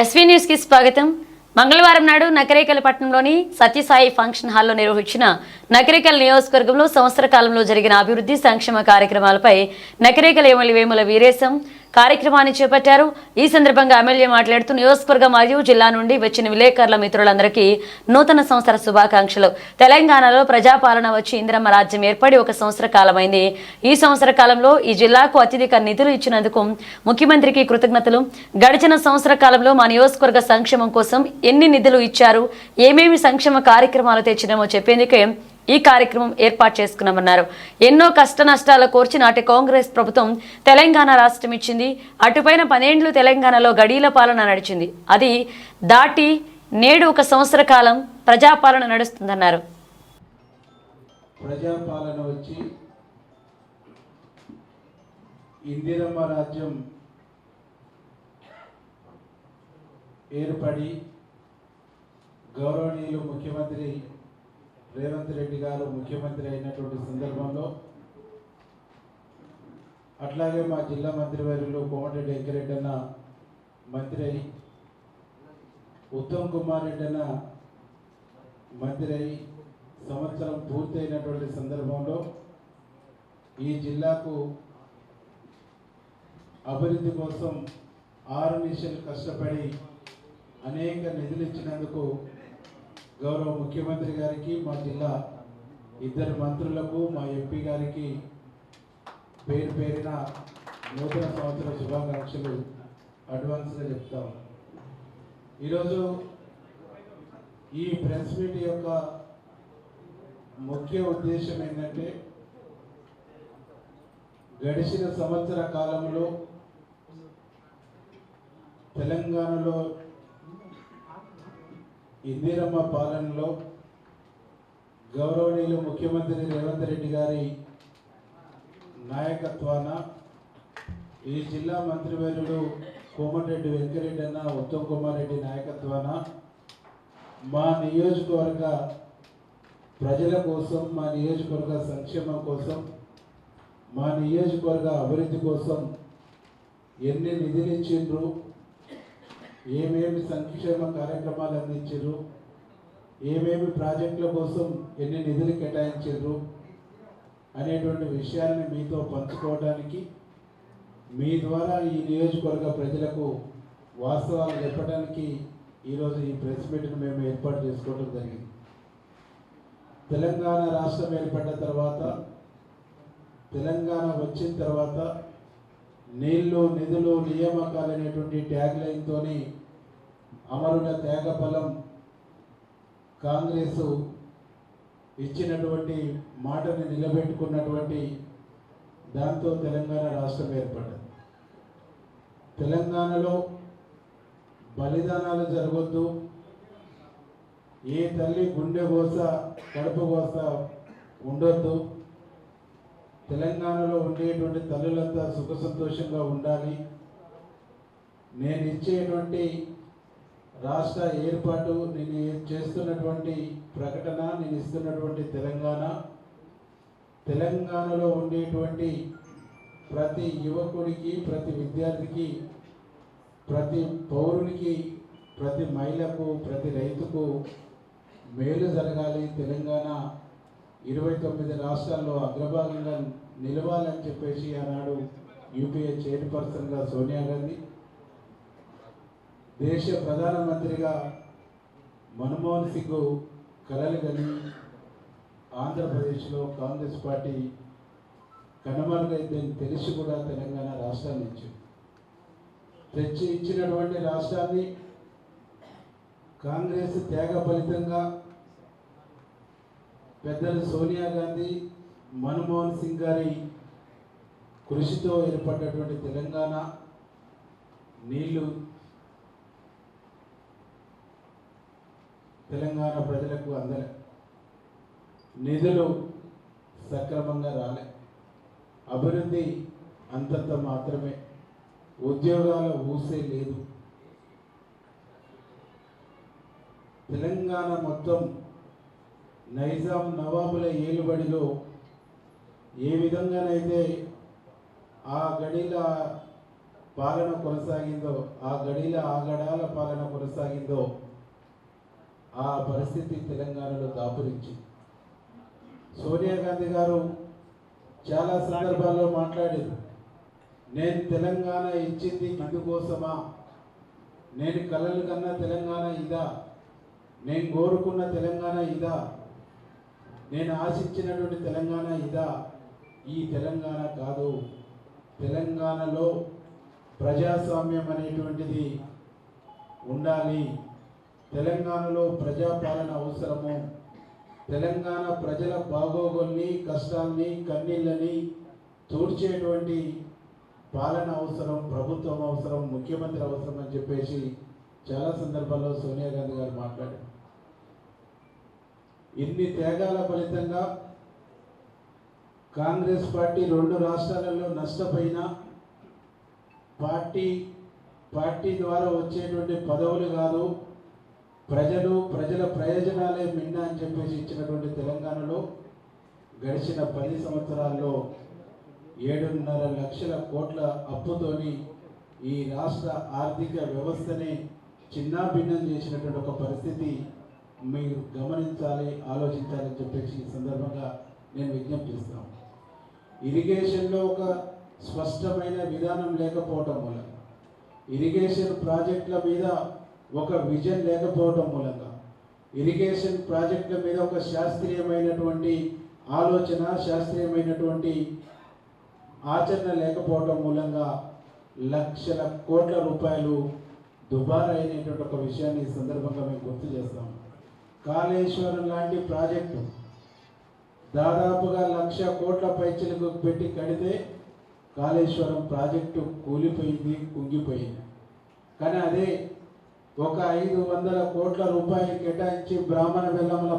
SV న్యూస్కి స్వాగతం. మంగళవారం నాడు నకరేకల్ పట్టణంలోని సత్యసాయి ఫంక్షన్ హాల్లో నిర్వహించిన నకరేకల్ నియోజకవర్గంలో సంవత్సర కాలంలో జరిగిన అభివృద్ధి సంక్షేమ కార్యక్రమాలపై నకరేకల్ ఎమ్మెల్యే వేముల వీరేశం కార్యక్రమాన్ని చేపట్టారు. ఈ సందర్భంగా ఎమ్మెల్యే మాట్లాడుతూ నియోజకవర్గం మరియు జిల్లా నుండి వచ్చిన విలేకరుల మిత్రులందరికీ నూతన సంవత్సర శుభాకాంక్షలు. తెలంగాణలో ప్రజాపాలన వచ్చి ఇందిరమ్మ రాజ్యం ఏర్పడి ఒక సంవత్సర కాలమైంది. ఈ సంవత్సర కాలంలో ఈ జిల్లాకు అత్యధిక నిధులు ఇచ్చినందుకు ముఖ్యమంత్రికి కృతజ్ఞతలు. గడిచిన సంవత్సర కాలంలో మా నియోజకవర్గ సంక్షేమం కోసం ఎన్ని నిధులు ఇచ్చారు? ఏమేమి సంక్షేమ కార్యక్రమాలు తెచ్చినామో చెప్పేందుకే ఈ కార్యక్రమం ఏర్పాటు చేసుకున్నామన్నారు. ఎన్నో కష్ట నష్టాల కోర్చి నాటి కాంగ్రెస్ ప్రభుత్వం తెలంగాణ రాష్ట్రం ఇచ్చింది. అటుపైన పదేండ్లు తెలంగాణలో గడీల పాలన నడిచింది. అది దాటి నేడు ఒక సంవత్సర కాలం ప్రజాపాలన నడుస్తుందన్నారు. ప్రజాపాలన వచ్చి ఇందిరమ్మ రాజ్యం ఏర్పడి గౌరవనీయులు ముఖ్యమంత్రి రేవంత్ రెడ్డి గారు ముఖ్యమంత్రి అయినటువంటి సందర్భంలో అట్లాగే మా జిల్లా మంత్రివర్యులు కోమటిరెడ్డి వెంకరెడ్డి అన్న మంత్రి అయి ఉత్తమ్ కుమార్ రెడ్డి అన్న మంత్రి అయి సంవత్సరం పూర్తయినటువంటి సందర్భంలో ఈ జిల్లాకు అభివృద్ధి కోసం ఆరు నిమిషాలు కష్టపడి అనేక నిధులు ఇచ్చినందుకు గౌరవ ముఖ్యమంత్రి గారికి మా జిల్లా ఇద్దరు మంత్రులకు మా ఎంపీ గారికి పేరు పేరిన నూతన సంవత్సర శుభాకాంక్షలు అడ్వాన్స్గా చెప్తాం ఈరోజు ఈ ప్రెస్ మీట్ యొక్క ముఖ్య ఉద్దేశం ఏంటంటే గడిచిన సంవత్సర కాలంలో తెలంగాణలో ఇందిరమ్మ పాలనలో గౌరవనీయులు ముఖ్యమంత్రి రేవంత్ రెడ్డి గారి నాయకత్వాన ఈ జిల్లా మంత్రివర్యులు కోమటిరెడ్డి వెంకరెడ్డి అన్న ఉత్తమ్ కుమార్ రెడ్డి నాయకత్వాన మా నియోజకవర్గ ప్రజల కోసం మా నియోజకవర్గ సంక్షేమం కోసం మా నియోజకవర్గ అభివృద్ధి కోసం ఎన్ని నిధులు ఇచ్చిండ్రు ఏమేమి సంక్షేమ కార్యక్రమాలు అందించారు ఏమేమి ప్రాజెక్టుల కోసం ఎన్ని నిధులు కేటాయించారు? అనేటువంటి విషయాల్ని మీతో పంచుకోవడానికి మీ ద్వారా ఈ నియోజకవర్గ ప్రజలకు వాస్తవాలు చెప్పడానికి ఈరోజు ఈ ప్రెస్ మీట్ను మేము ఏర్పాటు చేసుకోవడం జరిగింది. తెలంగాణ రాష్ట్రం ఏర్పడ్డ తర్వాత తెలంగాణ వచ్చిన తర్వాత నీళ్ళు నిధులు నియామకాలు అనేటువంటి ట్యాగ్ లైన్తోని అమరుల త్యాగ ఫలం కాంగ్రెస్ ఇచ్చినటువంటి మాటని నిలబెట్టుకున్నటువంటి దాంతో తెలంగాణ రాష్ట్రం ఏర్పడ్డది. తెలంగాణలో బలిదానాలు జరగొద్దు. ఏ తల్లి గుండె కోస కడుపు కోస ఉండొద్దు. తెలంగాణలో ఉండేటువంటి తల్లులంతా సుఖ సంతోషంగా ఉండాలి. నేను ఇచ్చేటువంటి రాష్ట్ర ఏర్పాటు నేను చేస్తున్నటువంటి ప్రకటన నేను ఇస్తున్నటువంటి తెలంగాణ తెలంగాణలో ఉండేటువంటి ప్రతి యువకుడికి ప్రతి విద్యార్థికి ప్రతి పౌరునికి ప్రతి మహిళకు ప్రతి రైతుకు మేలు జరగాలి. తెలంగాణ ఇరవై తొమ్మిది రాష్ట్రాల్లో అగ్రభాగంగా నిలవాలని చెప్పేసి ఆనాడు యూపీఏ చైర్పర్సన్గా సోనియా గాంధీ దేశ ప్రధానమంత్రిగా మన్మోహన్ సింగ్ కలలుగని ఆంధ్రప్రదేశ్లో కాంగ్రెస్ పార్టీ కనుమరుగైందని తెలిసి కూడా తెలంగాణ రాష్ట్రాన్ని ఇచ్చింది. తెచ్చి ఇచ్చినటువంటి రాష్ట్రాన్ని కాంగ్రెస్ త్యాగ ఫలితంగా పెద్దలు సోనియా గాంధీ మన్మోహన్ సింగ్ గారి కృషితో ఏర్పడ్డటువంటి తెలంగాణ నీళ్ళు తెలంగాణ ప్రజలకు అందలే నిధులు సక్రమంగా రాలే. అభివృద్ధి అంతంత మాత్రమే. ఉద్యోగాల ఊసే లేదు. తెలంగాణ మొత్తం నైజాం నవాబుల ఏలుబడిలో ఏ విధంగానైతే ఆ గడిల పాలన కొనసాగిందో ఆ గడిల ఆ గడాల పాలన కొనసాగిందో ఆ పరిస్థితి తెలంగాణలో దాపురించింది. సోనియా గాంధీ గారు చాలా సందర్భాల్లో మాట్లాడారు. నేను తెలంగాణ ఇచ్చింది ఇందుకోసమా? నేను కలలు కన్నా తెలంగాణ ఇదా? నేను కోరుకున్న తెలంగాణ ఇదా? నేను ఆశించినటువంటి తెలంగాణ ఇదా? ఈ తెలంగాణ కాదు. తెలంగాణలో ప్రజాస్వామ్యం అనేటువంటిది ఉండాలి. తెలంగాణలో ప్రజాపాలన అవసరము. తెలంగాణ ప్రజల బాగోగుల్ని కష్టాల్ని కన్నీళ్ళని తూడ్చేటువంటి పాలన అవసరం ప్రభుత్వం అవసరం ముఖ్యమంత్రి అవసరం అని చెప్పేసి చాలా సందర్భాల్లో సోనియా గాంధీ గారు మాట్లాడారు. ఇన్ని త్యాగాల ఫలితంగా కాంగ్రెస్ పార్టీ రెండు రాష్ట్రాలలో నష్టపోయిన పార్టీ పార్టీ ద్వారా వచ్చేటువంటి పదవులు కాదు ప్రజలు ప్రజల ప్రయోజనాలే మిన్న అని చెప్పేసి ఇచ్చినటువంటి తెలంగాణలో గడిచిన పది సంవత్సరాల్లో ఏడున్నర లక్షల కోట్ల అప్పుతోని ఈ రాష్ట్ర ఆర్థిక వ్యవస్థని చిన్నాభిన్నం చేసినటువంటి ఒక పరిస్థితి మీరు గమనించాలి ఆలోచించాలని చెప్పేసి ఈ సందర్భంగా నేను విజ్ఞప్తి చేస్తున్నాను ఇరిగేషన్లో ఒక స్పష్టమైన విధానం లేకపోవటం వల్ల ఇరిగేషన్ ప్రాజెక్టుల మీద ఒక విజన్ లేకపోవడం మూలంగా. ఇరిగేషన్ ప్రాజెక్టుల మీద ఒక శాస్త్రీయమైనటువంటి ఆలోచన శాస్త్రీయమైనటువంటి ఆచరణ లేకపోవడం మూలంగా లక్షల కోట్ల రూపాయలు దుబారా అయినటువంటి ఒక విషయాన్ని ఈ సందర్భంగా మేము గుర్తు చేస్తాం. కాళేశ్వరం లాంటి ప్రాజెక్టు దాదాపుగా లక్ష కోట్ల పైచలకు పెట్టి కడితే కాళేశ్వరం ప్రాజెక్టు కూలిపోయింది కుంగిపోయింది. కానీ అదే ఒక ఐదు వందల కోట్ల రూపాయలు కేటాయించి బ్రాహ్మణ బెల్లముల